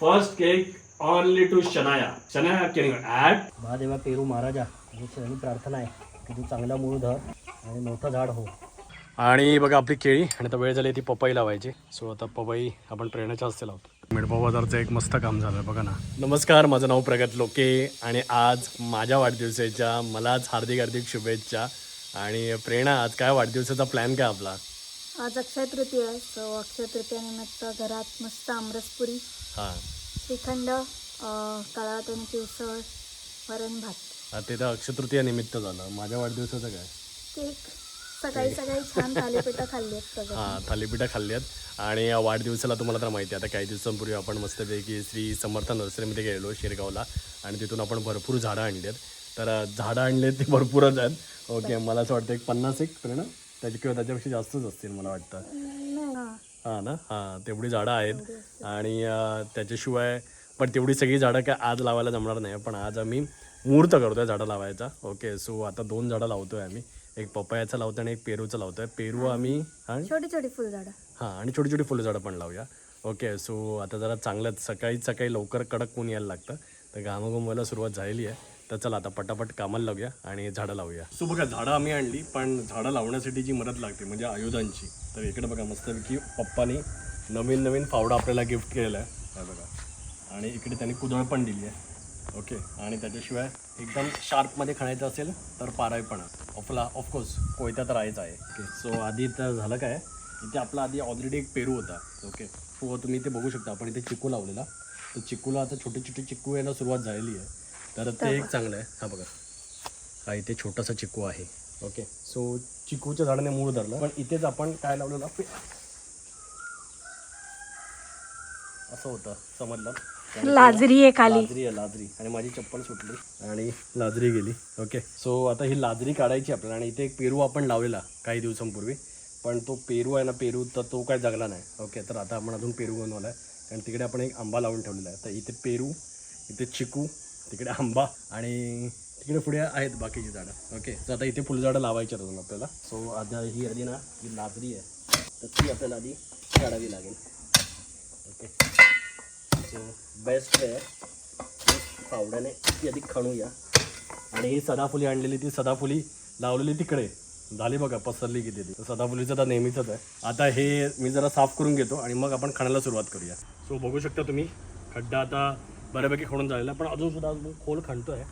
First cake only to Shanaya Shanaya can add Mahadeva पेरू महाराजा तुझी शरणी प्रार्थना आहे की तू चांगला मूळ धर आणि मोठं झाड हो. आणि बघा आपली केळी आणि आता वेळ झाली ती पपई लावायची. सो आता पपई आपण प्रेरणाच्या हस्ते लावतो. मेडपा बाजारचं एक मस्त काम झालं बघा ना. नमस्कार माझं नाव प्रगत लोके आणि आज माझ्या वाढदिवसाच्या मलाच हार्दिक हार्दिक शुभेच्छा. आणि प्रेरणा आज काय वाढदिवसाचा प्लॅन काय आपला? आज अक्षय तृतीया आहे. सो अक्षय तृतीयानिमित्त घरात मस्त आमरसपुरी हां. श्रीखंड काळा टोणीची उसळ वरण भात. ते तर अक्षतृतीया निमित्त झालं. माझ्या वाढदिवसाचं काय? केक. सकाळी सकाळी छान थालीपीठं खाल्ली आहेत सगळं. हां थालीपीठं खाल्ली आहेत. आणि या वाढदिवसाला तुम्हाला तर माहिती आहे आता काही दिवसांपूर्वी आपण मस्तपैकी श्री समर्थ नर्सरीमध्ये गेलो शिरगावला. आणि तिथून आपण भरपूर झाडं आणली आहेत. तर अं, झाडं आणली ते भरपूरच आहेत. ओके मला असं वाटतं एक पन्नास एक प्रेरणा त्याची किंवा त्याच्यापेक्षा जास्तच असतील मला वाटतं. हां ना? हां तेवढी झाडं आहेत. आणि त्याच्याशिवाय पण तेवढी सगळी झाडं काय आज लावायला जमणार नाही. पण आज आम्ही मुहूर्त करतोय झाडं लावायचा. ओके सो आता दोन झाडं लावतोय आम्ही. एक पपयाचं लावतोय आणि एक पेरूचं लावतोय. पेरू आम्ही छोटी छोटी फुलझाडं हां आणि छोटी छोटी फुलं झाडं पण लावूया. ओके सो आता जरा चांगलंच सकाळी सकाळी लवकर कडक ऊन यायला लागतं. तर घामाघूम व्हायला सुरुवात झालेली आहे. तर चला आता पटापट कामाला लावूया आणि झाडं लावूया. सो बघा झाडं आम्ही आणली पण झाडं लावण्यासाठी जी मदत लागते म्हणजे आयुधांची. तर इकडे बघा मस्तपैकी पप्पानी नवीन नवीन फावडा आपल्याला गिफ्ट केलेला आहे. बघा. आणि इकडे त्यांनी कुदळ पण दिली आहे. ओके. आणि त्याच्याशिवाय एकदम शार्पमध्ये खणायचं असेल तर पारायपणा ऑफला ऑफकोर्स कोयता तर आहेच आहे. ओके सो आधी तर झालं काय? इथे आपला आधी ऑलरेडी एक पेरू होता. ओके तो हो, तुम्ही इथे बघू शकता आपण इथे चिकू लावलेला. तर चिकूला आता छोटे छोटे चिकू यायला सुरुवात झालेली आहे. तर ते एक चांगलं आहे. हा बघा. हा इथे छोटासा चिकू आहे. ओके सो चिकूच्या झाडाने मूळ धरलं. पण इथेच आपण काय लावलेलं? असं होतं. समजलं? लाजरी आहे खाली. लाजरी आहे लाजरी. आणि माझी चप्पल सुटली. आणि लाजरी गेली. ओके सो आता ही लाजरी काढायची आपल्याला. आणि इथे एक पेरू आपण लावलेला काही दिवसांपूर्वी. पण तो पेरू आहे ना पेरू तर तो काय जगला नाही. ओके तर आता आपण अजून पेरू बनवला आहे. आणि तिकडे आपण एक आंबा लावून ठेवलेला आहे. तर इथे पेरू इथे चिकू तिकडे आंबा आणि तिकडे पुढे आहेत बाकीची झाडं. ओके तर आता इथे फुलझाडं लावायची आहेत अजून आपल्याला. सो आता ही आधी ना जी लाबरी आहे. तर ती आपल्याला आधी काढावी लागेल. ओके सो बेस्ट आहे. फावड्याने ती आधी खणूया. आणि ही सदाफुली आणलेली ती सदाफुली लावलेली तिकडे. झाली बघा पसरली किती ती. सदाफुलीचं तर नेहमीचंच आहे. आता हे मी जरा साफ करून घेतो आणि मग आपण खणायला सुरुवात करूया. सो बघू शकता तुम्ही खड्डा आता बऱ्यापैकी खणून झालेला. आहे, पण अजून सुद्धा अजून खोल खणतोय.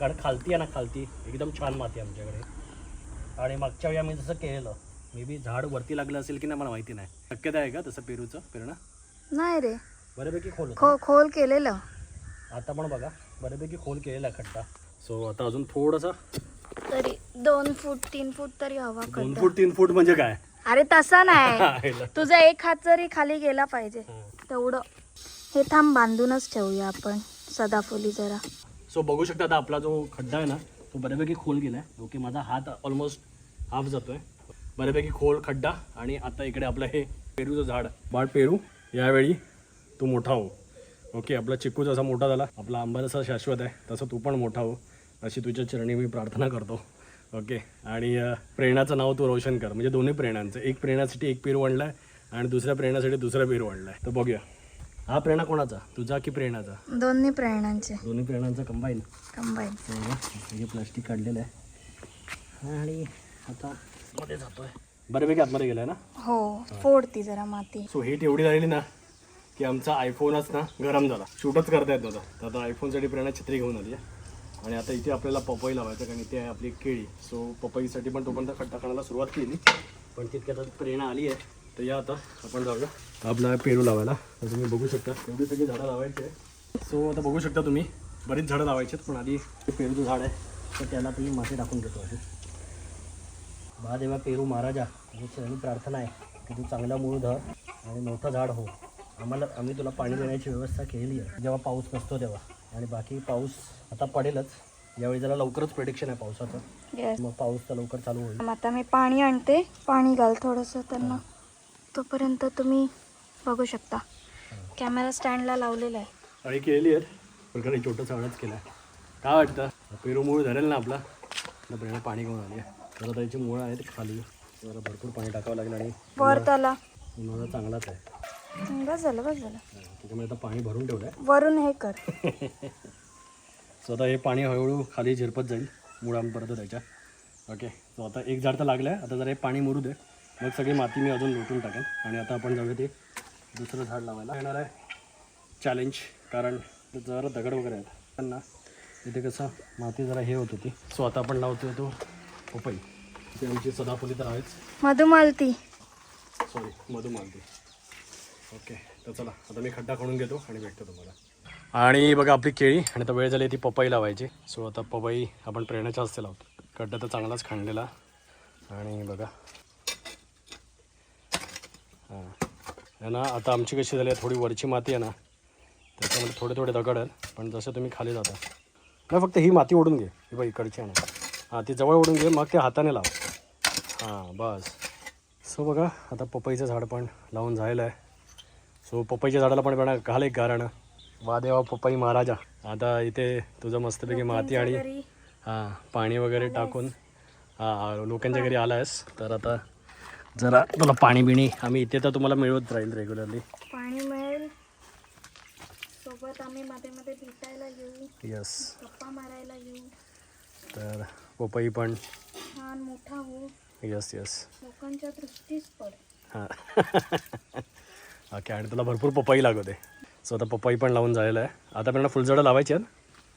कारण खालती आहे ना खालती. एकदम छान माती आहे आमच्याकडे. आणि मागच्या वेळी आम्ही जसं केलेलं मे बी झाड वरती लागलं असेल की नाही मला माहिती नाही. शक्यता आहे का तसं पेरूचं पेरणं? नाही रे. बऱ्यापैकी खोल. खो खोल केलेलं. आता पण बघा बऱ्यापैकी खोल केलेला आहे खड्डा. सो आता अजून थोडंसं तरी दोन फूट तीन फूट तरी हवा दोन खड्डा. फूट तीन फूट म्हणजे काय? अरे तसा नाही. आहे. तुझा एक हात जरी खाली गेला पाहिजे तेवढं. हे थांब बांधूनच ठेवूया आपण. सदाफुली जरा. सो बघू शकता आता आपला जो खड्डा आहे ना तो बऱ्यापैकी खोल गेला आहे ओके माझा हात ऑलमोस्ट हाफ जातो आहे बऱ्यापैकी खोल खड्डा आणि आता इकडे आपलं हे पेरूचं झाड. बाळ पेरू यावेळी तू मोठा हो. ओके आपला चिकू जसा मोठा झाला आपला आंबा जसा शाश्वत आहे तसं तू पण मोठा हो. अशी तुझ्या चरणी मी प्रार्थना करतो. ओके आणि प्रेरणाचं नाव तू रोशन कर. म्हणजे दोन्ही प्रेरणांचं. एक प्रेरणासाठी एक पेरू आणला आहे आणि दुसऱ्या प्रेरणासाठी दुसरा पेरू आणला आहे तर बघूया. हा प्रेरणा कोणाचा? तुझा की प्रेरणाचा? दोन्ही प्रेरणांचे. दोन्ही प्रेरणांचा कंबाईन कंबाईन हे प्लास्टिक काढलेलं आहे. आणि आता मध्ये जातोय. बऱ्यापैकी आतमध्ये गेलाय ना? हो फोडती जरा माती. सो हीट एवढी झालेली ना की आमचा आयफोनच ना गरम झाला. शूटच करता येत नव्हता. तर आता आयफोनसाठी प्रेरणा छत्री घेऊन आली आहे. आणि आता इथे आपल्याला पपई लावायचं कारण इथे आहे आपली केळी. सो पपईसाठी पण तोपर्यंत खड्डा खाण्याला सुरुवात केली. पण तितक्यात आता प्रेरणा आली आहे. तर या आता आपण जाऊया. आपला पेरू लावायला. तर तुम्ही बघू शकता एवढी सगळी झाडं लावायची आहे सो आता बघू शकता तुम्ही बरीच झाडं लावायची पण आधी ते पेरूचं झाड आहे. तर त्याला तुम्ही माती टाकून घेतो आधी. महादेवा पेरू महाराजा शरणी प्रार्थना आहे की तू चांगला मूळ धर आणि मोठं झाड हो. आम्हाला आम्ही तुला पाणी देण्याची व्यवस्था केलेली आहे. जेव्हा पाऊस नसतो तेव्हा. आणि बाकी पाऊस आता पडेलच. यावेळी जरा लवकरच प्रिडिक्शन आहे पावसाचं. मग पाऊस तर लवकर चालू होईल. आता मी पाणी आणते. पाणी घाल थोडंसं त्यांना. तोपर्यंत तुम्ही बघू शकता. कॅमेरा स्टँडला लावलेला आहे. आणि केलेली आहेत. पण काही छोटंसं हळद केलं आहे काय वाटतं? पेरू मूळ धरेल ना आपला? प्रेरणा पाणी घेऊन आली आहे. तर त्याची मुळं आहेत खाली. जरा भरपूर पाणी टाकावं लागेल आणि वर त्याला. उन्हाळा चांगलाच आहे. बस झालं बस झालं. त्याच्यामुळे आता पाणी भरून ठेवलं आहे वरून हे कर. सो आता हे पाणी हळूहळू खाली झिरपत जाईल. मुळांपर्यंत त्याच्या. ओके सो आता एक झाड तर लागलं आहे आता जरा हे पाणी मुरू दे. मग सगळी माती मी अजून लुटून टाकेन. आणि आता आपण जाऊया ते दुसरं झाड लावायला. येणार आहे. चॅलेंज कारण जरा दगड वगैरे आहेत. त्यांना इथे कसं माती जरा हे होत होती. सो आता आपण लावतोय तो पपई. ती आमची सदाफुली तर आहेच. मधुमालती. सॉरी मधुमालती. ओके तर चला आता मी खड्डा खणून घेतो आणि भेटतो तुम्हाला. आणि बघा आपली केळी आणि आता वेळ झाली ती पपई लावायची. सो आता पपई आपण प्रेरणाच्या हस्ते लावतो. खड्डा तर चांगलाच खणलेला आणि बघा. हां. आहे ना आता आमची कशी झाली आहे थोडी वरची माती आहे ना त्याच्यामध्ये थोडे थोडे दगड आहेत पण जसं तुम्ही खाली जाता. नाही फक्त ही माती ओढून घे ही बघ इकडची आहे ना. हां ती जवळ ओढून घे मग ते हाताने लाव. हां बस. सो बघा आता पपईचं झाड पण लावून झालेलं आहे. सो पपईच्या झाडाला पण बघा घाल एक गारणं. वा देवा पपई महाराजा. आता इथे तुझं मस्तपैकी माती आणि हां पाणी वगैरे टाकून हां लोकांच्या घरी आला आहेस तर आता जरा तुला पाणी बिणी आम्ही इथे तर तुम्हाला मिळवत राहील रेग्युलरली पाणी मिळेल. सोबत आम्ही मध्ये मध्ये भेटायला येऊ. यस गप्पा मारायला येऊ. तर पपई पण. छान मोठा होऊ यस यस लोकांच्या दृष्टीच पड हां. ओके आणि तुला भरपूर पपई लागवते सो आता पपई पण लावून झालेलं आहे. आता आपल्याला फुलझाडं लावायची आहेत?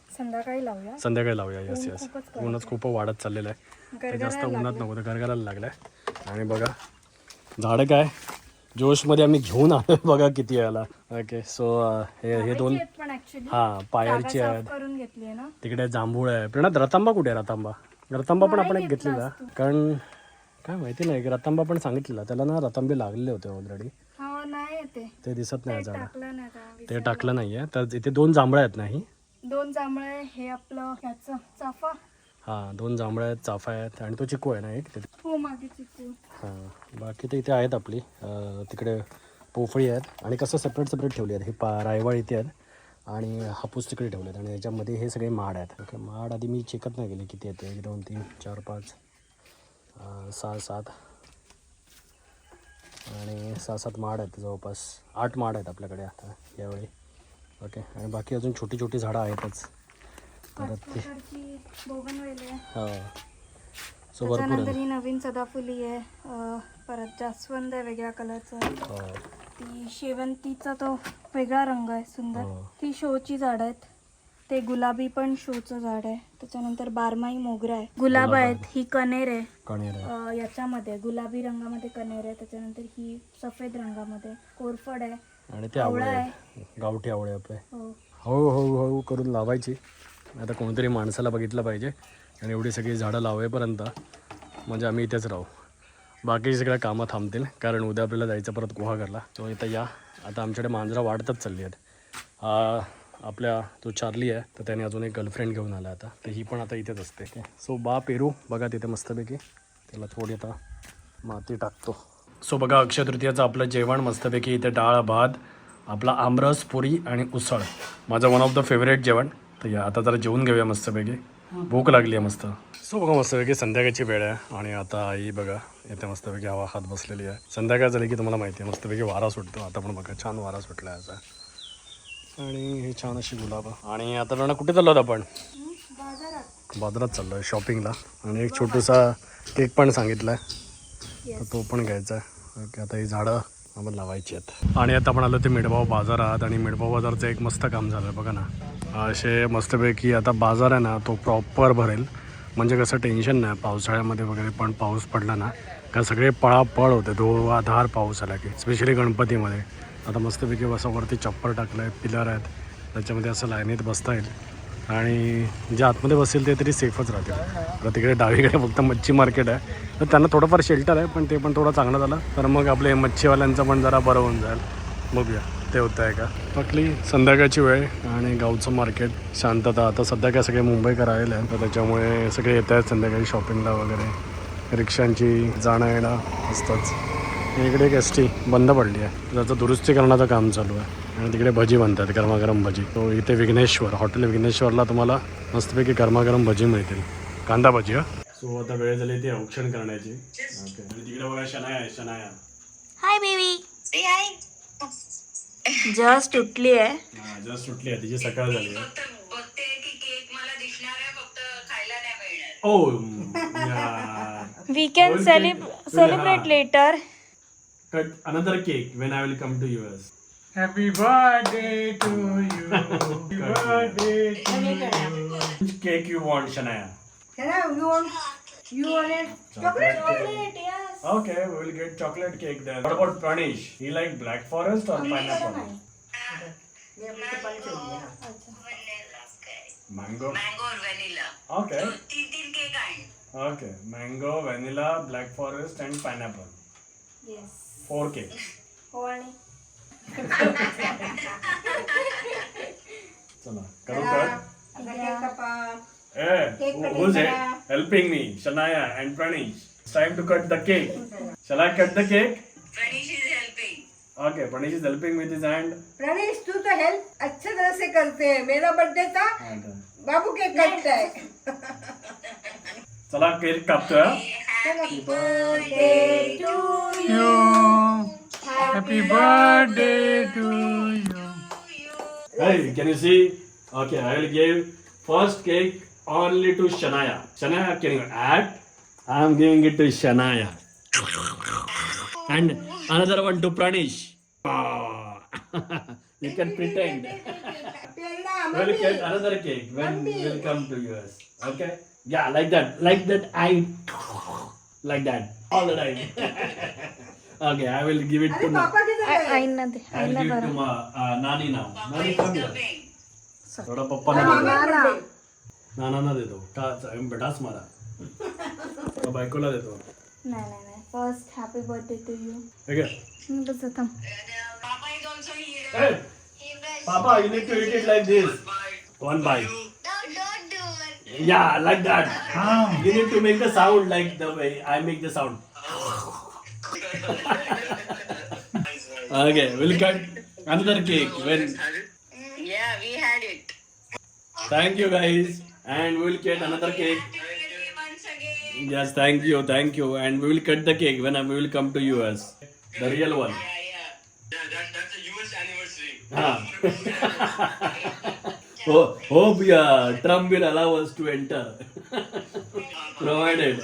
संध्याकाळी लावूया. संध्याकाळी लावूया. यस यस ऊनच खूप वाढत चाललेलं आहे. ते जास्त उन्हात नको तर गरगायला लागलं आहे आणि बघा. झाडं काय? जोशमध्ये आम्ही घेऊन आलो बघा किती याला ओके सो हे हे दोन हां पायरची आहेत. करून घेतली आहे ना? तिकडे जांभूळ आहे. प्रणा रतांबा कुठे आहे? रतांबा. रतांबा पण आपण एक घेतलेला. कारण काय माहिती नाही की रतांबा पण सांगितलेला. त्याला ना रतांबे लागलेले होते ऑलरेडी हो ते. दिसत नाही झाड. टाकलं नाही का ते टाकलं नाहीये तर इथे दोन जांभळं आहेत नाही दोन जांभळे हे आपलं चाफा. हां दोन जांभळं आहेत चाफा आहेत. आणि तो चिकू आहे ना एक? तिथे हो मागे हां बाकी तर इथे आहेत आपली. अं, तिकडे पोफळी आहेत आणि कसं सेपरेट सेपरेट ठेवली आहेत. हे पा रायवळ इथे आहेत आणि हापूस तिकडे ठेवले आहेत आणि याच्यामध्ये हे सगळे माड आहेत. ओके माड आधी मी चेकत नाही गेले किती आहेत एक दोन तीन चार पाच अं, सहा सात. आणि सहा सात माड आहेत जवळपास. आठ माड आहेत आपल्याकडे आता यावेळी. ओके आणि बाकी अजून छोटी छोटी झाडं आहेतच. तर ते बोगनवेल हो. सो भरपूर त्याच्यानंतर ही नवीन सदाफुली आहे. अं, परत जास्वंद आहे वेगळ्या कलरचं हो. ती शेवंतीचा तो वेगळा रंग आहे सुंदर. हो. ती शोची झाड आहेत. ते गुलाबी पण शोचं झाड आहे. त्याच्यानंतर बारमाही मोगरा आहे. गुलाब आहेत ही कनेर आहे. कणेर आहे. अं, याच्यामध्ये गुलाबी रंगामध्ये कनेर आहे. त्याच्यानंतर ही सफेद रंगामध्ये कोरफड आहे. आणि ते आवळे आवळा आहे. गावठी आवळे आपले. हो. हळू हळू हळू करून लावायची. आता कोणतरी माणसाला बघितलं पाहिजे. आणि एवढी सगळी झाडं लावेपर्यंत म्हणजे आम्ही इथेच राहू. बाकी सगळ्या कामं थांबतील कारण उद्या आपल्याला जायचं परत गुहागरला. तो इथं या. आता आमच्याकडे मांजरा वाढतच चालली आहेत. हा आपल्या तो चार्ली आहे तर त्याने अजून एक गर्लफ्रेंड घेऊन आला आता. तर ही पण आता इथेच असते. सो बा पेरू बघा तिथे मस्तपैकी. त्याला थोडी आता माती टाकतो. सो बघा अक्षय तृतीयाचं आपलं जेवण मस्तपैकी इथे डाळ भात आपला आमरस पुरी आणि उसळ. माझं वन ऑफ द फेवरेट जेवण. तर या आता जरा जेवून घेऊया मस्तपैकी. भूक लागली आहे मस्त. सो बघा मस्तपैकी संध्याकाळची वेळ आहे आणि आता आई बघा येथे मस्तपैकी हवा हात बसलेली आहे. संध्याकाळ झाली की तुम्हाला माहिती आहे मस्तपैकी वारा सुटतो. आता पण बघा छान वारा सुटला आहे असा. आणि हे छान अशी गुलाब. आणि आता रणा कुठे चाललो आहोत आपण? बाजारात चाललोय चाललो आहे शॉपिंगला आणि एक छोटूसा केक पण सांगितला आहे तर तो पण घ्यायचा आहे. ओके आता ही झाडं आपण लावायची आहेत. आणि आता आपण आलो ते मिडभाव बाजारात. आणि मिडभाव बाजारचं एक मस्त काम झालं बघा ना. असे मस्तपैकी आता बाजार आहे ना तो प्रॉपर भरेल. म्हणजे कसं टेन्शन नाही पावसाळ्यामध्ये वगैरे पण पाऊस पडला ना का सगळे पळापळ होते धुवाधार पाऊस आला की स्पेशली गणपतीमध्ये. आता मस्तपैकी असं वरती चप्पर टाकलं आहे पिलर आहेत त्याच्यामध्ये असं लाईनीत बसता येईल. आणि जे आतमध्ये बसेल ते तरी सेफच राहतील. आता तिकडे डावीकडे फक्त मच्छी मार्केट आहे. तर त्यांना थोडंफार शेल्टर आहे पण ते पण थोडं चांगलं झालं. तर मग आपले मच्छीवाल्यांचं पण जरा बरं होऊन जाईल. बघूया. होतं आहे का? आपली संध्याकाळची वेळ आणि गावचं मार्केट शांतता आता सध्या काय सगळे मुंबईकर आलेले आहेत तर त्याच्यामुळे सगळे येत आहेत संध्याकाळी शॉपिंगला वगैरे. रिक्षांची जाणं येणं असतंच. इकडे एक एस टी बंद पडली आहे. त्याचं दुरुस्ती करण्याचं काम चालू आहे. आणि तिकडे भजी बनतात गरमागरम भजी. तो इथे विघ्नेश्वर हॉटेल विघ्नेश्वरला तुम्हाला मस्तपैकी गरमागरम भजी मिळतील. कांदा भजी हा? सो आता वेळ झाली ती औक्षण करण्याची. ओके आणि तिकडे बघा शनाया आहे शनाया. हाय बेबी जस्ट उठली आहे. जस्ट सुटली आहे. तिची सकाळ झाली आहे. फक्त बघते की केक मला दिसणार आहे फक्त खायला नाही मिळणार. Oh we can. सेलिब्रेट हा. Later cut another cake when I will come to US Happy birthday to you. Happy birthday to Which cake you want, Shania? Chocolate cake. Okay, we will get chocolate cake then. What about Pranish? He like black forest or pineapple? Mango. Mango और vanilla Okay. तीन तीन cake आहे Okay. Mango, vanilla, black forest, and pineapple. Four cakes. चला करू cut Hey, who- who's it? Helping me, Shania and Pranish. It's time to cut the cake. Shall I cut the cake? Pranish is helping Okay, Pranish is helping with his hand. Pranesh तू तो help अच्छे तरह से करते हैं मेरा birthday था uh, बाबू के कटता है चला केक कापतोय हा? you. Happy birthday to you. Hey, can you see? Okay, I will give first cake only to Shania. Shania, can you act? I am giving it to Shania. And another one to Pranish. Ah. you can pretend. Prerna We'll get another cake when we will come to US. Okay? Yeah, like that. Like that. I like that all the time. okay, I will give it to अरे Na- पापा किधर है आईना दे I will आईना give it to बरं ma, uh, Nani now. Nani come here. थोडा पप्पाला मामा देतो birthday. नानांना देतो का बेटाच मारा थोडा बायकोला देतो नाही नाही नाही first happy birthday to you ठीक आहे बस आता papa is also here Hey, Papa, you need to eat it like this. One bite. Yeah, like that. You need to make the sound like the way I make the sound. okay, we'll cut another cake when. या we had it Thank you guys, and we'll get another cake. once again Yes, thank you, thank you, and we will cut the cake when we will come to US. The real one. yeah yeah Ah. oh, hope yeah, Trump will allow us to enter. Provided.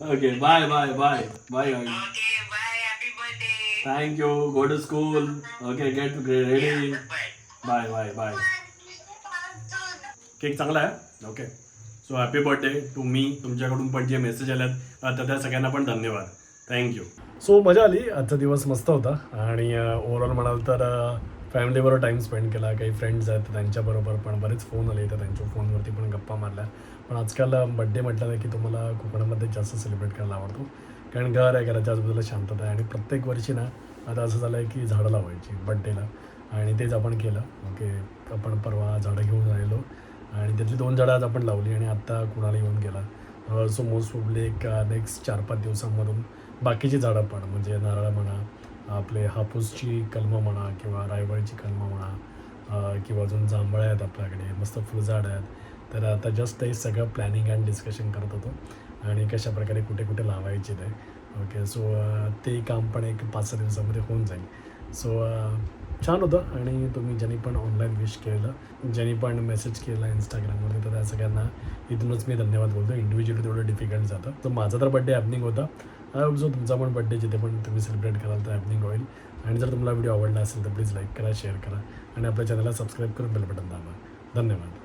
okay, bye, bye, bye, bye, guys. okay bye happy birthday Thank you. Go to school. Okay, get ready. Bye, bye, bye. Cake चांगला आहे okay so happy birthday to me तुमच्याकडून पण जे message आल्यात तर त्या सगळ्यांना पण धन्यवाद. थँक्यू सो मजा आली. आजचा दिवस मस्त होता. आणि ओव्हरऑल म्हणाल तर फॅमिलीबरोबर टाईम स्पेंड केला. काही फ्रेंड्स आहेत तर त्यांच्याबरोबर पण बरेच फोन आले. तर त्यांच्या फोनवरती पण गप्पा मारल्या. पण आजकाल बड्डे म्हटलं ना की तुम्हाला कोकणामध्ये जास्त सेलिब्रेट करायला आवडतो. कारण घर आहे घराच्या आजूबाजूला शांतता आहे. आणि प्रत्येक वर्षी ना आता असं झालं आहे की झाडं लावायची बड्डेला आणि तेच आपण केलं. ओके आपण परवा झाडं घेऊन राहिलो आणि त्यातली दोन झाडं आज आपण लावली आणि आत्ता कुणाला येऊन गेला. सो मोस्ट प्रोबली एक नेक्स्ट चार पाच दिवसांमधून बाकीची झाडं पण म्हणजे नारळ म्हणा आपले हापूसची कलमं म्हणा किंवा रायवळीची कलमं म्हणा किंवा अजून जांभळं आहेत आपल्याकडे मस्त फुलझाडं आहेत. तर आता जस्ट हे सगळं प्लॅनिंग अँड डिस्कशन करत होतो आणि कशा प्रकारे कुठे कुठे लावायचे ते. ओके सो ते काम पण एक पाच सहा दिवसामध्ये होऊन जाईल. सो छान होतं. आणि तुम्ही ज्यांनी पण ऑनलाईन विश केलं ज्यांनी पण मेसेज केला इंस्टाग्रामवरती तर त्या सगळ्यांना इथूनच मी धन्यवाद बोलतो इंडिव्हिज्युअली तेवढं डिफिकल्ट जातं. तर माझा तर बड्डे हॅपनिंग होता. आय होप जो तुमचा पण बड्डे जिथे पण तुम्ही सेलिब्रेट कराल तर हॅपनिंग होईल. आणि जर तुम्हाला व्हिडिओ आवडला असेल तर प्लीज लाईक करा शेअर करा. आणि आपल्या चॅनलला सबस्क्राईब करून बेल बटन दाबा. धन्यवाद.